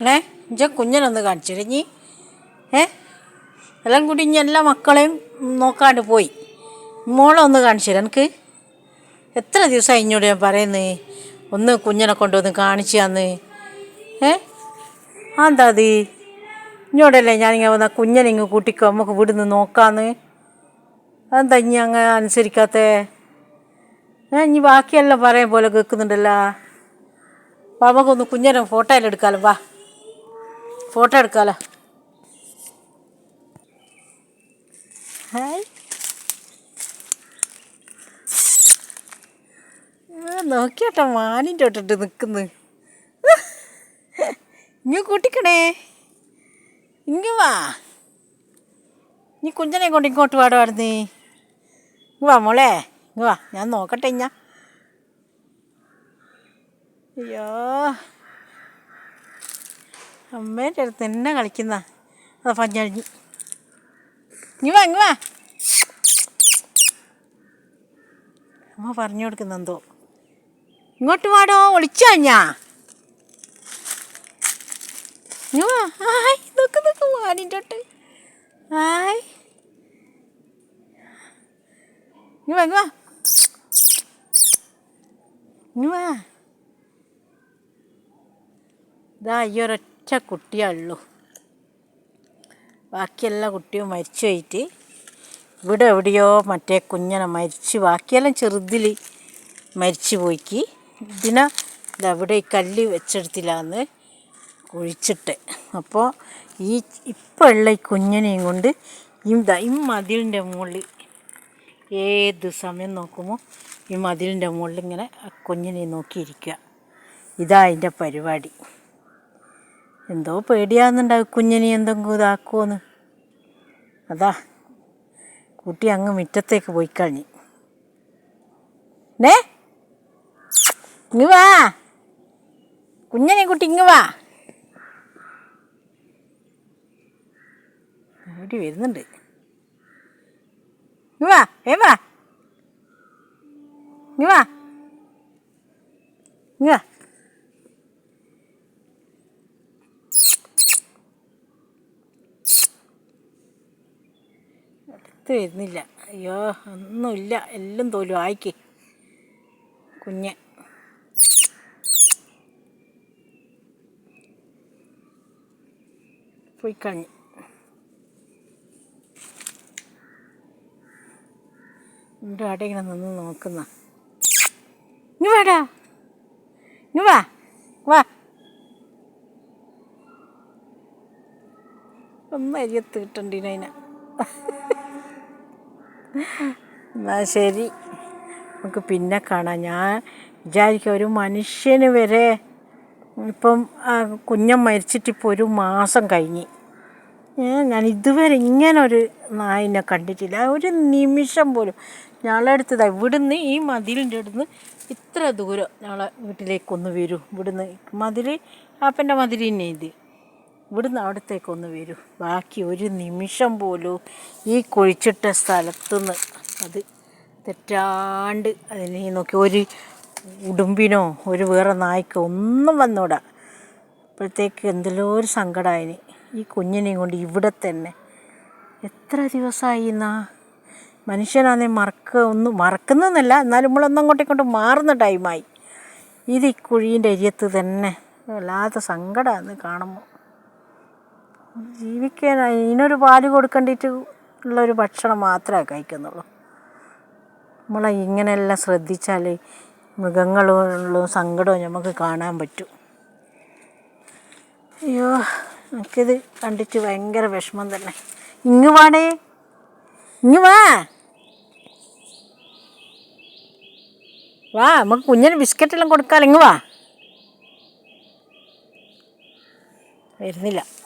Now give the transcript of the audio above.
ഏ? ഇഞ്ച കുഞ്ഞനൊന്ന് കാണിച്ചിരഞ്ഞി ഏ? എല്ലാം കൂടി ഇനി എല്ലാ മക്കളെയും നോക്കാണ്ട് പോയി. മോളെ ഒന്ന് കാണിച്ചു തരാം എനിക്ക്. എത്ര ദിവസമായി ഇഞ്ഞോട് ഞാൻ പറയുന്നേ? ഒന്ന് കുഞ്ഞിനെ കൊണ്ടുവന്ന് കാണിച്ചു തന്ന് ഏ? എന്താ അത് ഇഞ്ഞോടല്ലേ ഞാനിങ്ങനെ വന്ന കുഞ്ഞനെ ഇങ്ങ് കൂട്ടിക്കോ നമുക്ക് ഇവിടുന്ന് നോക്കാന്ന്. അതെന്താ ഇനി അങ്ങ് അനുസരിക്കാത്ത? ഞാൻ ഇനി ബാക്കിയെല്ലാം പറയാൻ പോലെ കേൾക്കുന്നുണ്ടല്ലോ അപ്പം നമുക്കൊന്ന് കുഞ്ഞനെ ഫോട്ടോയിലെടുക്കാമല്ലോ വാ. ഫോട്ടോ എടുക്കാലോ. ഹായ്. നോക്കിയാട്ടോ മാനിന്റെ ഒട്ടിട്ട് നിൽക്കുന്നു. ഇങ്ങ് കൂട്ടിക്കണേ. ഇങ്ങ് വാ. നീ കുഞ്ഞനെ കൊണ്ട് ഇങ്ങോട്ട് പാടുവായിരുന്നു ഇങ്ങ് വാ മോളെ ഇങ്ങ് വാ. ഞാൻ നോക്കട്ടെ ഞാൻ അയ്യോ. അമ്മേന്റെ അടുത്ത് തന്നെ കളിക്കുന്ന അതാ പഞ്ഞഴിഞ്ഞ് ഇങ്ങ് വാ വാ. അമ്മ പറഞ്ഞു കൊടുക്കുന്ന എന്തോ. ഇങ്ങോട്ട് വാടോ ഒളിച്ചു കഴിഞ്ഞാ ഹായ് ഇതാ ഈ ഒരൊറ്റ കുട്ടിയുള്ളൂ ബാക്കിയെല്ലാ കുട്ടിയും മരിച്ചു പോയിട്ട് ഇവിടെ എവിടെയോ മറ്റേ കുഞ്ഞനെ മരിച്ചു ബാക്കിയെല്ലാം ചെറുതിൽ മരിച്ചു പോയിക്ക്. ഇതിനെ ഇതെവിടെ ഈ കല്ല് വെച്ചെടുത്തില്ലാന്ന് കുഴിച്ചിട്ട്. അപ്പോൾ ഈ ഇപ്പോൾ ഉള്ള ഈ കുഞ്ഞിനെയും കൊണ്ട് ഈ ഈ മതിലിന്റെ മുകളിൽ ഏത് സമയം നോക്കുമ്പോൾ ഈ മതിലിന്റെ മുകളിൽ ഇങ്ങനെ കുഞ്ഞിനെ നോക്കിയിരിക്കുക. ഇതാ അതിന്റെ പരിപാടി. എന്തോ പേടിയാകുന്നുണ്ടാവും കുഞ്ഞിനെ എന്തെങ്കിലും ഇതാക്കുമോന്ന് അതാ കുട്ടി അങ്ങ് മുറ്റത്തേക്ക് പോയി കഴിഞ്ഞു ഡേ ഇങ്ങ് വാ. കുഞ്ഞനെ കുട്ടി ഇങ്ങ് വാ. ഓടി വരുന്നുണ്ട്. ഇങ്ങ് വാ ഏ വാ. ഇങ്ങ് വാ. ഇങ്ങ് വാ. അടുത്ത് വരുന്നില്ല അയ്യോ ഒന്നുമില്ല. എല്ലാം തോലും ആയിക്ക്. കുഞ്ഞ്. പോയി കഴിഞ്ഞു. എന്റെ അവിടെ ഇങ്ങനെ നിന്ന് നോക്കുന്ന. ഇങ്ങ് വാടാ ഇങ്ങ് വാ. വാ. ഒന്ന് അരിയത്ത് കിട്ടണ്ടിനതിനെ എന്നാ ശരി. നമുക്ക് പിന്നെ കാണാം. ഞാൻ വിചാരിക്കുക ഒരു മനുഷ്യന് വരെ ഇപ്പം കുഞ്ഞൻ കുഞ്ഞൻ മരിച്ചിട്ടിപ്പോൾ ഒരു മാസം കഴിഞ്ഞ്. ഞാൻ ഇതുവരെ ഇങ്ങനെ ഒരു നായിനെ കണ്ടിട്ടില്ല. ഒരു നിമിഷം പോലും. ഞങ്ങളെ അടുത്തതാ ഇവിടുന്ന് ഈ മതിലിന്റെ അടുത്ത് ഇത്ര ദൂരം ഞങ്ങളെ വീട്ടിലേക്കൊന്ന് വരും. ഇവിടുന്ന് മതിൽ ആപ്പന്റെ മതിൽ തന്നെ ഇത്. ഇവിടുന്ന് അവിടത്തേക്കൊന്ന് വരൂ. ബാക്കി ഒരു നിമിഷം പോലും ഈ കുഴിച്ചിട്ട സ്ഥലത്തുനിന്ന് അത് തെറ്റാണ്ട് അതിനെ നോക്കി ഒരു ഉടുമ്പിനോ ഒരു വേറെ നായ്ക്കോ ഒന്നും വന്നൂടാ. അപ്പോഴത്തേക്ക് എന്തെല്ലോ ഒരു സങ്കടമായിന് ഈ കുഞ്ഞിനെയും കൊണ്ട് ഇവിടെ തന്നെ. എത്ര ദിവസമായി എന്നാ മനുഷ്യനാന്നെ മറക്ക ഒന്നും മറക്കുന്നതെന്നല്ല എന്നാലും നമ്മളൊന്നും അങ്ങോട്ടേ കൊണ്ട് മാറുന്ന ടൈമായി ഇത് ഈ കുഴീന്റെ അരിയത്ത് തന്നെ വല്ലാത്ത സങ്കടമാണ് കാണുമ്പോൾ ജീവിക്കാൻ ഇതിനൊരു പാൽ കൊടുക്കേണ്ടിയിട്ട് ഉള്ളൊരു ഭക്ഷണം മാത്രമേ കഴിക്കുന്നുള്ളൂ. നമ്മളെ ഇങ്ങനെയെല്ലാം ശ്രദ്ധിച്ചാൽ മൃഗങ്ങളുള്ള സങ്കടവും നമുക്ക് കാണാൻ പറ്റും. അയ്യോ എനിക്കിത് കണ്ടിട്ട് ഭയങ്കര വിഷമം തന്നെ. ഇങ്ങ് വാടേ ഇങ്ങ് വാ. വാ നമുക്ക് കുഞ്ഞിന് ബിസ്ക്കറ്റെല്ലാം കൊടുക്കാമല്ലോ ഇങ്ങ് വാ. വരുന്നില്ല.